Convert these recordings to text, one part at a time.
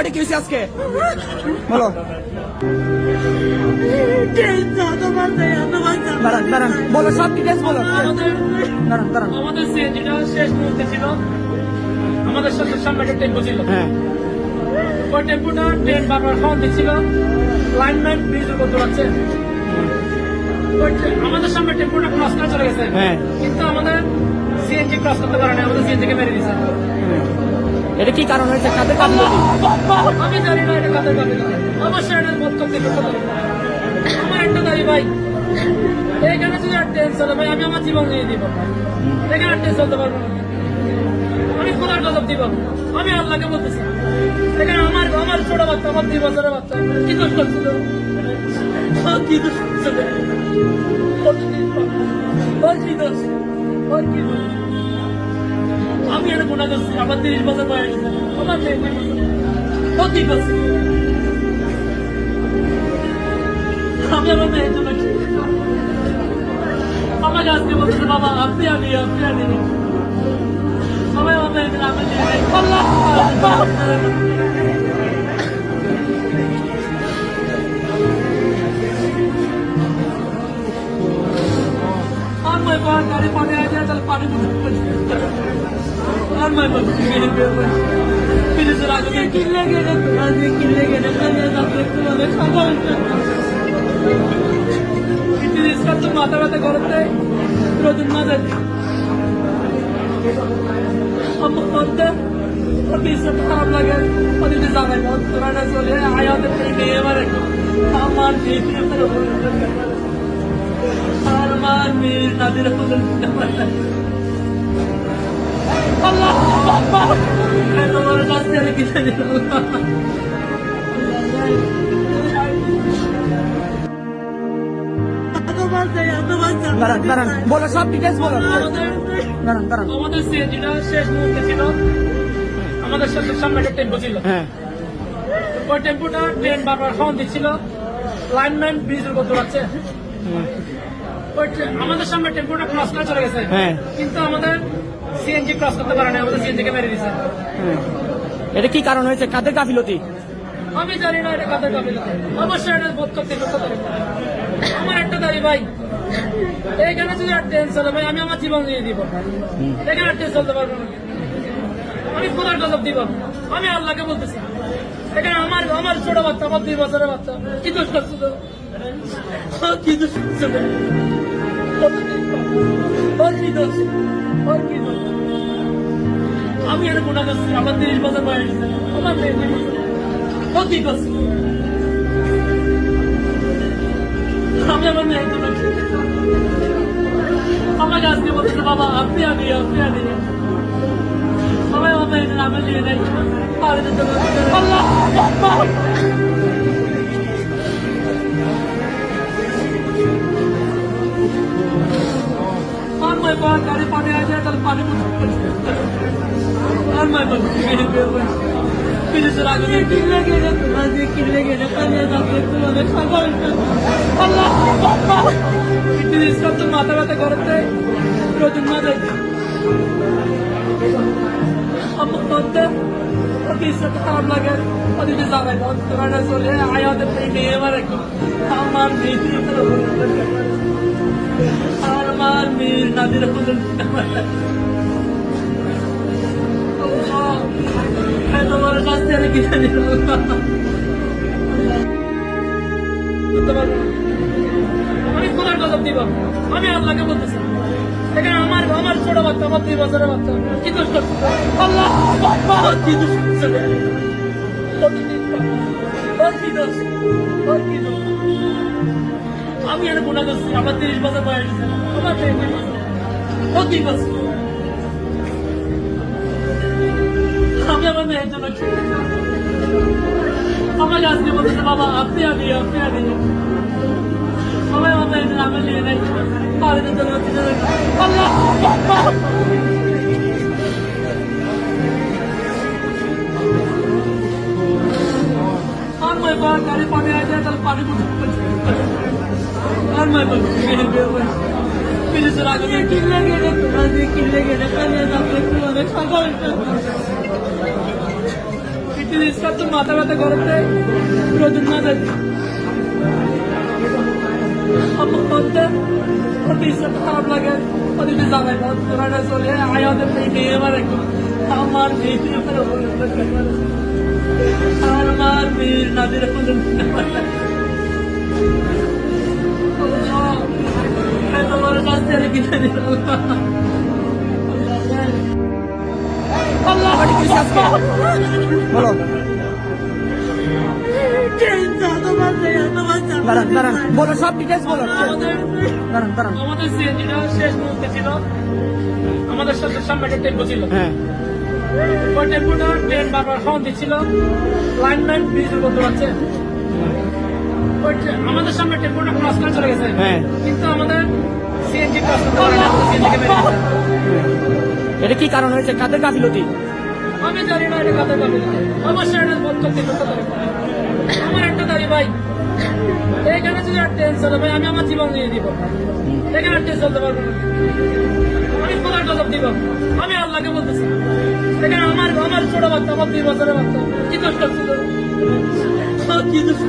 রাঙামাটি কি হয়েছে আজকে? বলো। দাঁড়ান দাঁড়ান বলো সব ডিটেলস বলো। আমাদের দাঁড়ান দাঁড়ান। আমাদের সিএনজিটা শেষ মুহূর্তে ছিল আমাদের সাথে সামনে একটা টেম্পো ছিল। হ্যাঁ। ওই টেম্পোটা ট্রেন বারবার হর্ন দিচ্ছিল। লাইনম্যান ব্রিজের উপর দৌড়াচ্ছে আমাদের সামনে টেম্পোটা ক্রস করে চলে গেছে। হ্যাঁ। কিন্তু আমাদের সিএনজি ক্রস করতে পারে না আমাদের সিএনজি কে মেরে দিয়েছে। এটা কি কারণ হয়েছে? কাদের গাফিলতি আমি জানি না এটা কাদের কাছে অবশ্যই এটা করতে আমার একটা দাবি ভাই, এখানে যদি আর ট্রেন চলে, ভাই, আমি আমার জীবন দিয়ে দিব এখানে আর ট্রেন চলতে পারব না। আমি খোদার গজব দিব। আমি আল্লাহকে বলতেছি। এখানে আমার আমার ছোট বাচ্চা, আমার দুই বছরের বাচ্চা। কি দোষ করছিল কি দোষ করছিল? ওর কি দোষ? ওর কি দোষ? আমি এটা গুণা করছি আমার তিরিশ বছর বয়স আমার মেয়ে দুই বছর। ও কি করছে আমি আমার মেয়ের জন্য কি আমাকে আজকে বলছে বাবা আপনি আনি আপনি আনি সবাই আমার মেয়ের জন্য কিনলে গেলে কিনলে গেলে তোমাদের সকাল তো মাথা ব্যথা করতে রোদিন মাঝে আমার করতে অফিসে খারাপ লাগে। জানে না, তোরা চলে আয়াদের নিয়ে এবারে আমার আমার মেয়ের নাদের আল্লাহ তোমার কাছ থেকে কিছু দাঁড়ান। বলো সব ডিটেলস বলো। আমাদের দাঁড়ান দাঁড়ান। আমাদের সিএনজিটা শেষ মুহূর্তে ছিল। আমাদের সাথে সামনে একটা টেম্পো ছিল। হ্যাঁ। ওই টেম্পোটা ট্রেন বারবার হর্ন দিচ্ছিল। লাইনম্যান দৌড়াচ্ছে। ওই ট্রে- আমাদের সামনে টেম্পোটা ক্রস করে চলে গেছে। হ্যাঁ। কিন্তু আমাদের সিএনজি ক্রস করতে পারে না আমাদের সিএনজি কে মেরে দিয়েছে হ্যাঁ। এটা কি কারণ হয়েছে? কাদের গাফিলতি? আমি জানি না এটা কাদের কাছে অবশ্যই এটা বোধ করতে আমার একটা দাবি ভাই এখানে যদি আর ট্রেন চলে ভাই আমি আমার জীবন দিয়ে দিব এখানে আর ট্রেন চলতে পারব না। আমি খোদার গজব দিব। আমি আল্লাহকে বলতেছি। এখানে আমার আমার ছোট বাচ্চা আমার দুই বছরের বাচ্চা। কি দোষ করছিল ও কি দোষ করছিল ওর কি দোষ? ওর কি দোষ আমি এটা গুণা করছি আমার তিরিশ বছর বয়স আমার মেয়ে। ও কি করছে আমি আমার মেয়ের জন্য? আমাকে আজকে বলছে বাবা আপনি আনি আপনি আনি সবাই আমার জন্য আমি দিয়ে দেয় আল্লাহ মই বাবা গাড়ি পানি আগে তাহলে পানি আর মই বাবা ফিরে আগে কিনলে গেলে আজকে কিনলে গেলে কাজে তারপরে তোমাদের সকাল আল্লাহ জিনিসটা তো মাথা ব্যথা করতে রোদিন আমি খোদার আমি আল্লাহকে বলতেছি এখানে আমার আমার ছোট বাচ্চা আমার দুই বছরের বাচ্চা কি আমি এটা গুণা করছি আমার তিরিশ বছর। বয়স আমার মেয়ে দুই বছর। ও কি করছে আমি আমার মেয়ের জন্য কি আমাকে আজকে বলতেছে বাবা আপনি আনি আপনি আনি সবাই আমার মেয়ের জন্য আমি দিয়ে দেয় পানিতে চলে যাচ্ছে আল্লাহ আর মই বাবা গাড়ি পানি আগে তাহলে পানি আর মই বাবা ফিরে আগে কিনলে গেলে আজকে কিনলে গেলে কাজে তারপরে তোমাদের সকাল রিক্সা তো মাথা ব্যথা করতে প্রয়োজন না যাই আমার করতে রিক্সা খারাপ লাগে ওদিকে যাবে তোরা চলে আয়াদের মেয়ে আমার একদম আমার মেয়ে আমার মেয়ের নাদের তোমার কাছ থেকে কিনে দিলাম আল্লাহ কাবাডি খেলছি আজকে বলো দাঁড়ান দাঁড়ান। বলো সব ডিটেলস বলো। আমাদের দাঁড়ান দাঁড়ান। আমাদের সিএনজিটা শেষ মুহূর্তে ছিল। আমাদের সাথে সামনে একটা টেম্পো ছিল। হ্যাঁ। ওই টেম্পোটা ট্রেন বারবার হর্ন দিচ্ছিল লাইন লাইন ব্রিজের মধ্যে আছে। ওই ট্রে- আমাদের সামনে টেম্পোটা ক্রস করে চলে গেছে। হ্যাঁ। কিন্তু আমাদের সিএনজি না সিএনজি মেরে। এটা কি কারণ হয়েছে? কাদের গাফিলতি? আমি জানি না এটা কথা বলি অবশ্যই এটা পারে। আমার একটা দাবি ভাই। এখানে যদি আর ট্রেন চলে ভাই আমি আমার জীবন দিয়ে দিব এখানে আর ট্রেন চলতে পারব না। আমি কোথায় গজব দিব। আমি আল্লাহকে বলতেছি। এখানে আমার আমার ছোট বাচ্চা আমার দুই বছরের বাচ্চা। কি দোষ করছিল ও কি দোষ?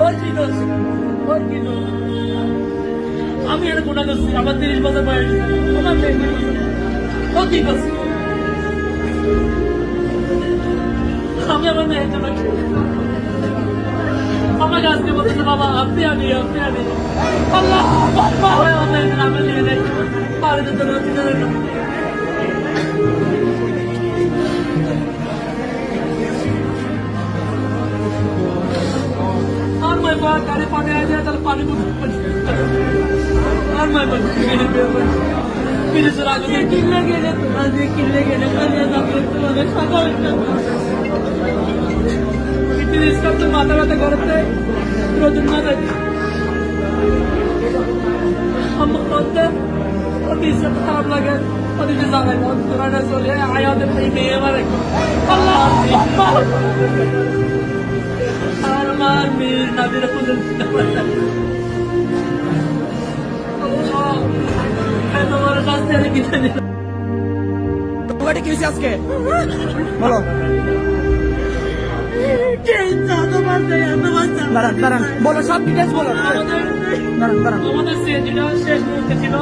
করছিল আমি এটা গুণা করছি আমার তিরিশ বছর বয়স আমার ও কি করছি আমি আমার মেয়ের জন্য? আমাকে আজকে বলতেছে বাবা আপনি আনি আপনি আনি আল্লাহ বাবা আমার মেয়ের জন্য আমি নিয়ে নেই বাড়িতে চলে যাচ্ছি চলে যাচ্ছি। আর মাই বাবা গাড়ি পানি আয় যায় তাহলে পানি আর মাই বাবা বিদেশের আগে কিনলে গেলে তোমরা যে কিনলে গেলে কালিয়া যাবে তোমাদের সকাল তিরিশ কাপতে মাথা ব্যথা করতে প্রয়োজন না যাই আমার করতে বিশে খারাপ লাগে ওদিকে যাবে না তোরা চলে আয়াদের মেয়ে আমার একদম আল্লাহ আর মেয়ের খুঁজে তোমার কাছ থেকে কিনে কাবাডি খেলছি আজকে? বলো। বলো সব ডিটেলস বলো। আমাদের সিএনজিটা শেষ মুহূর্তে ছিল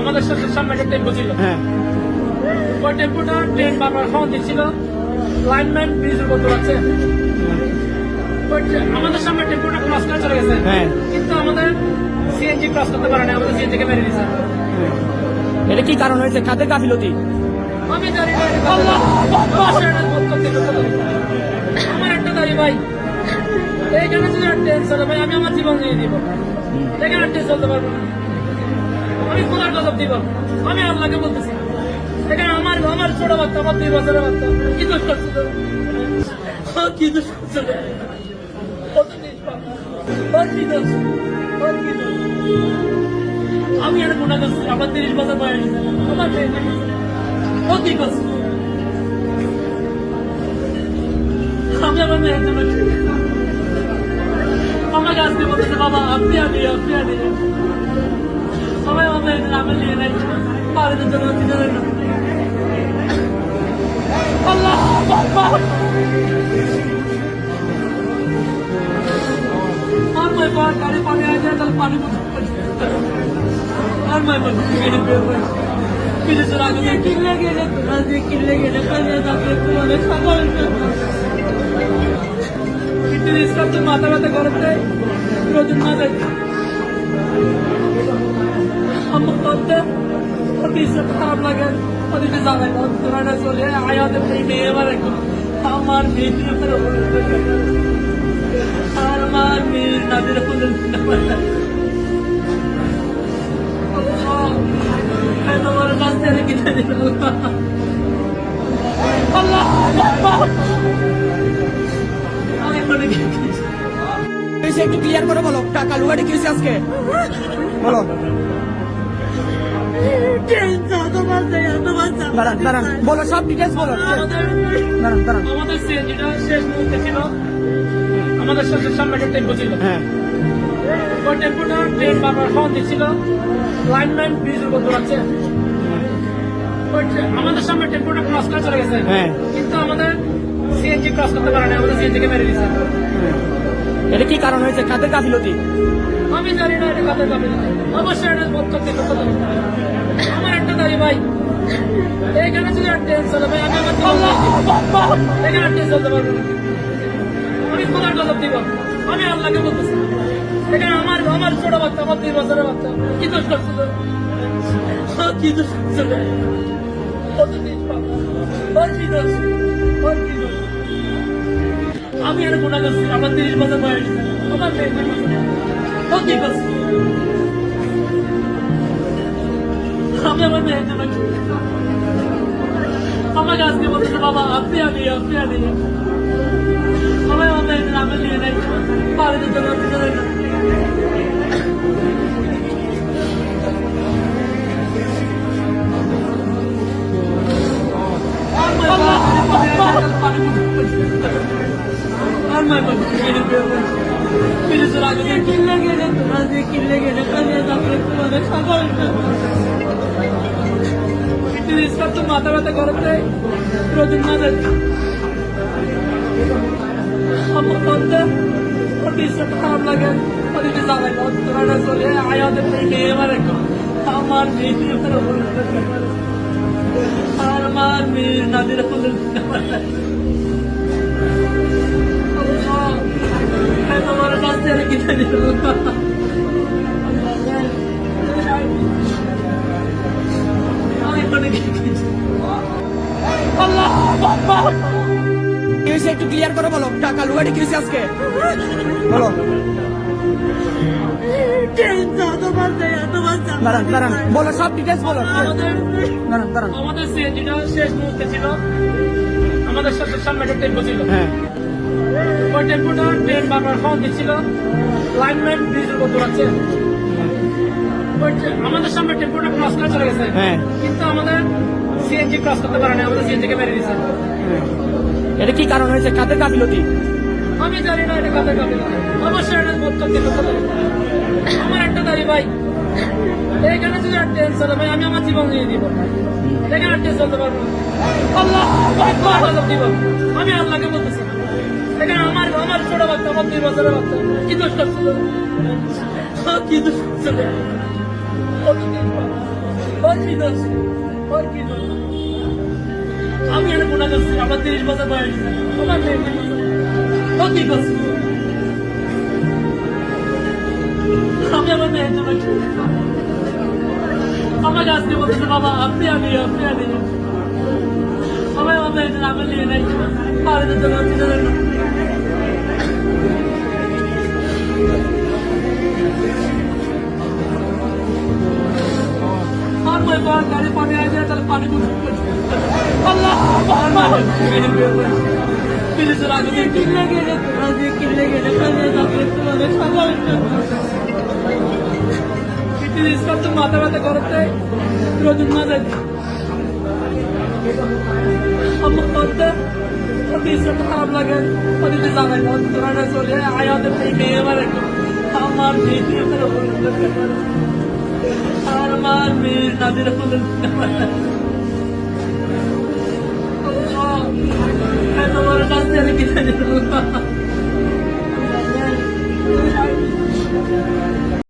আমাদের সাথে সামনে একটা টেম্পো ছিল। হ্যাঁ। ওই টেম্পোটা ট্রেন বারবার হর্ন দিচ্ছিল। লাইনম্যান ব্রিজের মধ্যে আছে। আমাদের সামনে টেম্পোটা ক্রস করে চলে গেছে। হ্যাঁ। কিন্তু আমাদের সিএনজি ক্রস করতে পারে না আমাদের সিএনজি কে মেরে দিয়েছে। এটা কি কারণ হয়েছে? কাদের গাফিলতি? আমি জানি আমার একটা দাবি ভাই এইখানে যদি ট্রেন চলে ভাই আমি আমার জীবন দিয়ে দিব এখানে ট্রেন চলতে পারব না। আমি কোথার গজব দিব। আমি আল্লাহকে বলতেছি। এখানে আমার আমার ছোট বাচ্চা আমার দুই বছরের বাচ্চা। কি দোষ করছিল কি দোষ করছিল আমি এটা গুণা করছি, আমার তিরিশ বছর বয়স। আমার মেয়ে তিরিশ বছর। ও কি করছে। আমি আমার মেয়ের জন্য আমাকে আজকে বলতেছে, বাবা, আপনি আনি আপনি আনি সবাই আমার মেয়ের জন্য আমি নিয়ে। নেই বাড়িতে চলে যাচ্ছি। আল্লাহ। আর মাই বাবা গাড়ি পানি আয় যায় তাহলে পানি আর মাই বাবা বিদেশের আগে কিনলে গেলে তোমরা যে কিনলে গেলে কালিয়া যাবে তোমাদের সকাল তিরিশ কাপতে মাথা ব্যথা করতে প্রয়োজন না যাই আমার করতে বিশে খারাপ লাগে ওদিকে যাবে তোরা চলে আয়াদের মেয়ে আমার আমার মেয়ে আমার মেয়ের তোমার কাছ থেকে কিনে একটু ক্লিয়ার করে বলো কালুগাড়ি খেলছি আজকে? বলো। বলো সব ডিটেলস বলো। দাঁড়ান দাঁড়ান। আমাদের শেষ মুহূর্তে ছিল। আমাদের সাথে সামনে একটা টেম্পো ছিল। হ্যাঁ। ওই টেম্পোটা ট্রেন বারবার হর্ন দিচ্ছিল লাইন লাইন ব্রিজের মধ্যে আছে আমাদের সামনে টেম্পোটা ক্রস করে চলে গেছে। হ্যাঁ। কিন্তু আমাদের সিএনজি ক্রস করতে পারে না আমাদের সিএনজি কে মেরে দিয়েছে। এটা কি কারণ হয়েছে? কাদের গাফিলতি? আমি জানি না এটা কাদের কাপে অবশ্যই এটা করতে আমার একটা দাবি ভাই এখানে যদি আর ট্রেন চলে ভাই আমি আমার। এখানে ট্রেন চলতে পারব না। আমি আল্লাহকে বলতেছি। আমার ছোট বাচ্চা, আমার দুই বছরের বাচ্চা। কি দোষ করছে দোষ আমি আর গুণা করছি, আমার তিরিশ বছর বয়স। আমার কি করছে? আমি আমার মেয়ের আমাকে আজকে বলতেছে বাবা, আপনি আনি আপনি আনি সবাই আমার মেয়ের নামে নিয়ে নেই বাড়িতে চলে বাবা কিনলে গেলে তোরা যে কিনলে গেলে তারপরে তোমাদের সকাল জিনিসটা তো মাথা ব্যথা করতে প্রতিদিন মাঝে করতে ওর জিনিসটা খারাপ লাগে ওদিকে জ্বালাই তোরা চলে আয়াদের পেটে এবার একটু আমার মেয়ে আর আমার মেয়ে নাদির তোমার কাছ থেকে কিনে কোনো কিছু আল্লাহ কি হয়েছে একটু ক্লিয়ার করে বলো। টাকা লুহাটি কি হয়েছে আজকে? বলো। দাঁড়ান দাঁড়ান। বলো সব ডিটেলস বলো। আমাদের দাঁড়ান দাঁড়ান। আমাদের সিএনজিটা শেষ মুহূর্তে ছিল। আমাদের সামনে একটা টেম্পো ছিল। হ্যাঁ। ওই টেম্পোটা ট্রেন বারবার ফোন দিচ্ছিল। লাইনম্যান ব্রিজের উপর দৌড়াচ্ছে আমাদের সামনে টেম্পোটা ক্রস করে চলে গেছে। হ্যাঁ। কিন্তু আমাদের সিএনজি ক্রস করতে পারে না আমাদের সিএনজি কে মেরে দিয়েছে। এটা কি কারণ হয়েছে? কাদের গাফিলতি? আমি জানি না এটা কাদের কাপে অবশ্যই এটা করতে আমার একটা দাবি ভাই, এখানে যদি আর ট্রেন চলে, ভাই, আমি আমার জীবন দিয়ে দিব। এখানে আর ট্রেন চলতে পারব। আল্লাহ দিব আমি আল্লাহকে বলতেছি। এখানে আমার আমার ছোট বাচ্চা, আমার দুই বছরের বাচ্চা। কি দোষ করছে তো? ও কি দোষ। ওর কি দোষ? ওর কি দোষ? আমি এটা গুণা করছি আমার তিরিশ বছর বয়স। আমার। ও কি করছে? আমি আমার মেয়ের জন্য আমাকে আজকে বলতেছে, বাবা, আপনি আনি আপনি আনি সবাই আমার মেয়ের নামে নিয়ে নেই। বাড়িতে যান। আর মই গাড়ি পানি আসে তাহলে পানি কুচু মাথা ব্যথা করতে প্রতিদিন মাঝে আমার করতে জিনিসটা খারাপ লাগে ওদিকে জ্বালাই তোরা চলে আয়াদের পেটে এবার একটু আমার মেয়ে আমার মেয়ে নাদির তোমার কাছ থেকে কিনে দিল